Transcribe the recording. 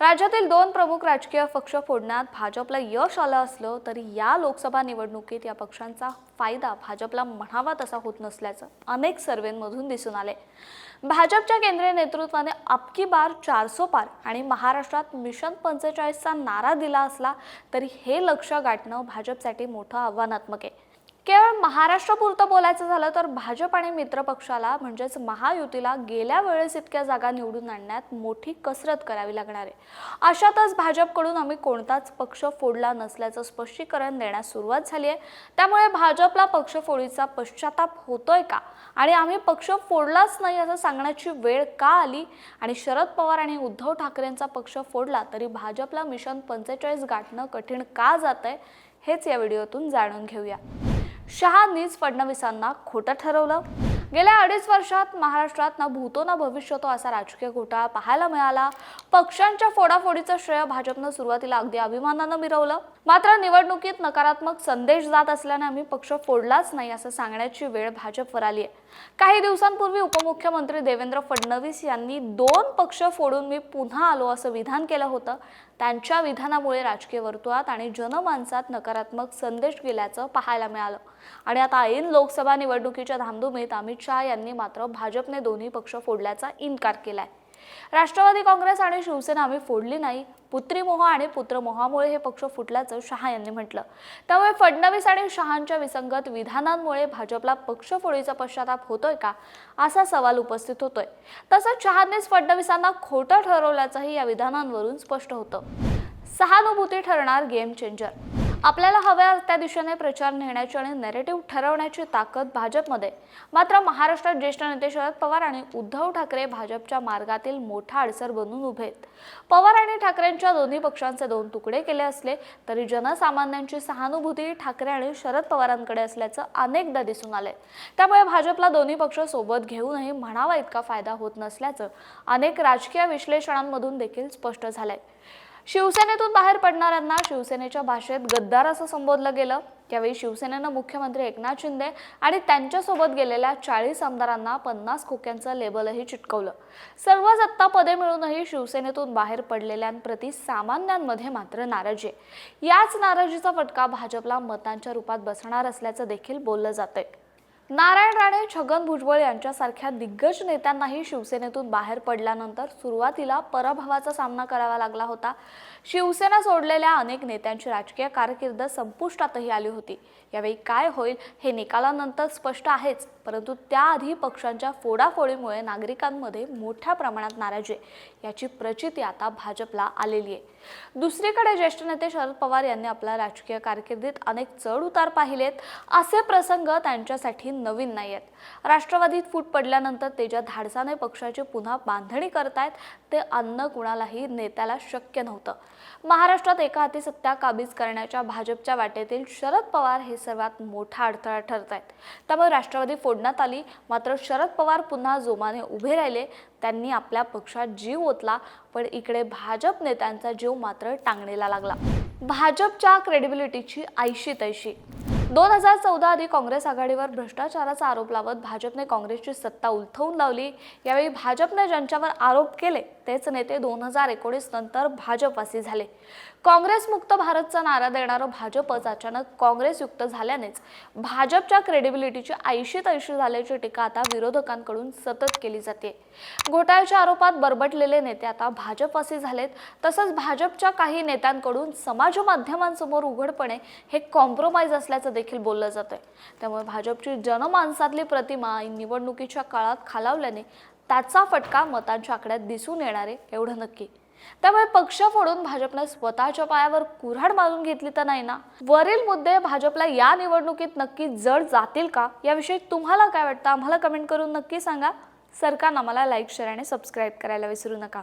राज्यातील दोन प्रमुख राजकीय पक्ष फोडण्यात भाजपला यश आलं असलं तरी या लोकसभा निवडणुकीत या पक्षांचा फायदा भाजपला म्हणावा तसा होत नसल्याचं अनेक सर्वेंमधून दिसून आले. भाजपच्या केंद्रीय नेतृत्वाने अबकी बार चारसो पार आणि महाराष्ट्रात मिशन पंचेचाळीसचा नारा दिला असला तरी हे लक्ष गाठणं भाजपसाठी मोठं आव्हानात्मक आहे. केवळ महाराष्ट्रापुरतं बोलायचं झालं तर भाजप आणि मित्र पक्षाला म्हणजेच महायुतीला गेल्या वेळेस इतक्या जागा निवडून आणण्यात मोठी कसरत करावी लागणार आहे. अशातच भाजपकडून आम्ही कोणताच पक्ष फोडला नसल्याचं स्पष्टीकरण देण्यास सुरुवात झाली आहे. त्यामुळे भाजपला पक्षफोडीचा पश्चाताप होतोय का? आणि आम्ही पक्ष फोडलाच नाही असं सांगण्याची वेळ का आली? आणि शरद पवार आणि उद्धव ठाकरेंचा पक्ष फोडला तरी भाजपला मिशन पंचेचाळीस गाठणं कठीण का जात आहे हेच या व्हिडिओतून जाणून घेऊया. शहांनीच फडणवीसांना खोटं ठरवलं. गेल्या अडीच वर्षात महाराष्ट्रात ना भूतो ना भविष्यतो असा राजकीय घोटाळा पाहायला मिळाला. पक्षांच्या फोडाफोडीचं श्रेय भाजपनं सुरुवातीला अगदी अभिमानानं मिरवलं. मात्र निवडणुकीत नकारात्मक संदेश जात असल्याने आम्ही पक्ष फोडलाच नाही असं सांगण्याची वेळ भाजपवर आली आहे. काही दिवसांपूर्वी उपमुख्यमंत्री देवेंद्र फडणवीस यांनी दोन पक्ष फोडून मी पुन्हा आलो असं विधान केलं होतं. त्यांच्या विधानामुळे राजकीय वर्तुळात आणि जनमानसात नकारात्मक संदेश गेल्याचं पाहायला मिळालं. आणि आता ऐन लोकसभा निवडणुकीच्या धामधुमीत अमित शहा यांनी मात्र भाजपने दोन्ही पक्ष फोडल्याचा इन्कार केलाय. राष्ट्रवादी काँग्रेस आणि शिवसेना आम्ही फोडली नाही. पुत्रीमोह आणि पुत्रमोहामुळे हे पक्ष फुटल्याचं शहा यांनी म्हटलं. त्यामुळे फडणवीस आणि शहांच्या विसंगत विधानांमुळे भाजपला पक्षफोडीचा पश्चाताप होतोय का? असा सवाल उपस्थित होतोय. तसंच शहांनीच फडणवीसांना खोटं ठरवल्याचंही या विधानांवरून स्पष्ट होतं. सहानुभूती ठरणार गेम चेंजर. आपल्याला हव्या त्या दिशेने प्रचार नेण्याची आणि नेरेटिव्ह ठरवण्याची ताकद भाजपमध्ये. मात्र महाराष्ट्रात ज्येष्ठ नेते शरद पवार आणि उद्धव ठाकरे भाजपच्या मार्गातील मोठा अडसर बनून उभे आहेत. पवार आणि ठाकरेंच्या दोन्ही पक्षांचे दोन तुकडे केले असले तरी जनसामान्यांची सहानुभूती ठाकरे आणि शरद पवारांकडे असल्याचं अनेकदा दिसून आले त्यामुळे भाजपला दोन्ही पक्ष सोबत घेऊनही म्हणावा इतका फायदा होत नसल्याचं अनेक राजकीय विश्लेषणांमधून देखील स्पष्ट झालंय. शिवसेनेतून बाहेर पडणाऱ्यांना शिवसेनेच्या भाषेत गद्दार असं संबोधलं गेलं. त्यावेळी शिवसेनेनं मुख्यमंत्री एकनाथ शिंदे आणि त्यांच्यासोबत गेलेल्या चाळीस आमदारांना पन्नास खोक्यांचं लेबलही चिटकवलं. सर्व सत्ता पदे मिळूनही शिवसेनेतून बाहेर पडलेल्यांप्रती सामान्यांमध्ये मात्र नाराजी आहे. याच नाराजीचा फटका भाजपला मतांच्या रूपात बसणार असल्याचं देखील बोललं जातंय. नारायण राणे छगन भुजबळ यांच्यासारख्या दिग्गज नेत्यांनाही शिवसेनेतून बाहेर पडल्यानंतर सुरुवातीला पराभवाचा सामना करावा लागला होता. शिवसेना सोडलेल्या अनेक नेत्यांची राजकीय कारकीर्द संपुष्टातही आली होती. यावेळी काय होईल हे निकालानंतर स्पष्ट आहेच. परंतु त्याआधी पक्षांच्या फोडाफोडीमुळे नागरिकांमध्ये मोठ्या प्रमाणात नाराजी आहे. याची प्रचिती आता भाजपला आलेली आहे. दुसरीकडे ज्येष्ठ नेते शरद पवार यांनी आपल्या राजकीय कारकिर्दीत अनेक चढ उतार पाहिलेत. असे प्रसंग त्यांच्यासाठी नवीन नाही आहेत राष्ट्रवादीत फूट पडल्यानंतर ते ज्या धाडसाने पक्षाची पुन्हा बांधणी करतायत ते अन्न कुणालाही नेत्याला शक्य नव्हतं. महाराष्ट्रात एका हाती सत्ता काबीज करण्याच्या भाजपच्या वाटेतील शरद पवार हे सर्वात मोठा अडथळा ठरत आहेत त्यामुळे राष्ट्रवादी सोडण्यात आली. मात्र शरद पवार पुन्हा जोमाने उभे राहिले. त्यांनी आपल्या पक्षात जीव ओतला पण इकडे भाजप नेत्यांचा जीव मात्र टांगणीला लागला. भाजपच्या क्रेडिबिलिटीची ऐशी तैशी. दोन हजार चौदा आधी काँग्रेस आघाडीवर भ्रष्टाचाराचा आरोप लावत भाजपने काँग्रेसची सत्ता उलथवून लावली. यावेळी भाजपने ज्यांच्यावर आरोप केले तेच नेते दोन हजार एकोणीस नंतर भाजपवासी झाले. काँग्रेस मुक्त भारतचा नारा देणारं भाजपच अचानक काँग्रेसयुक्त झाल्यानेच भाजपच्या क्रेडिबिलिटीची ऐशी तैशी झाल्याची टीका आता विरोधकांकडून सतत केली जाते. घोटाळ्याच्या आरोपात बरबटलेले नेते आता भाजपवासी झालेत. तसंच भाजपच्या काही नेत्यांकडून समाज माध्यमांसमोर उघडपणे हे कॉम्प्रोमाइज असल्याचं देखील बोललं जातंय. त्यामुळे भाजपची जनमानसातली प्रतिमा निवडणुकीच्या काळात खालावल्याने त्याचा फटका मतांच्या आकड्यात दिसून येणार आहे एवढं नक्की. त्यामुळे पक्ष फोडून भाजपने स्वतःच्या पायावर कुऱ्हाड मारून घेतली तर नाही ना? वरील मुद्दे भाजपला या निवडणुकीत नक्की जड जातील का? याविषयी तुम्हाला काय वाटतं? आम्हाला कमेंट करून नक्की सांगा. सरकारनं आम्हाला लाईक शेअर आणि सबस्क्राईब करायला विसरू नका.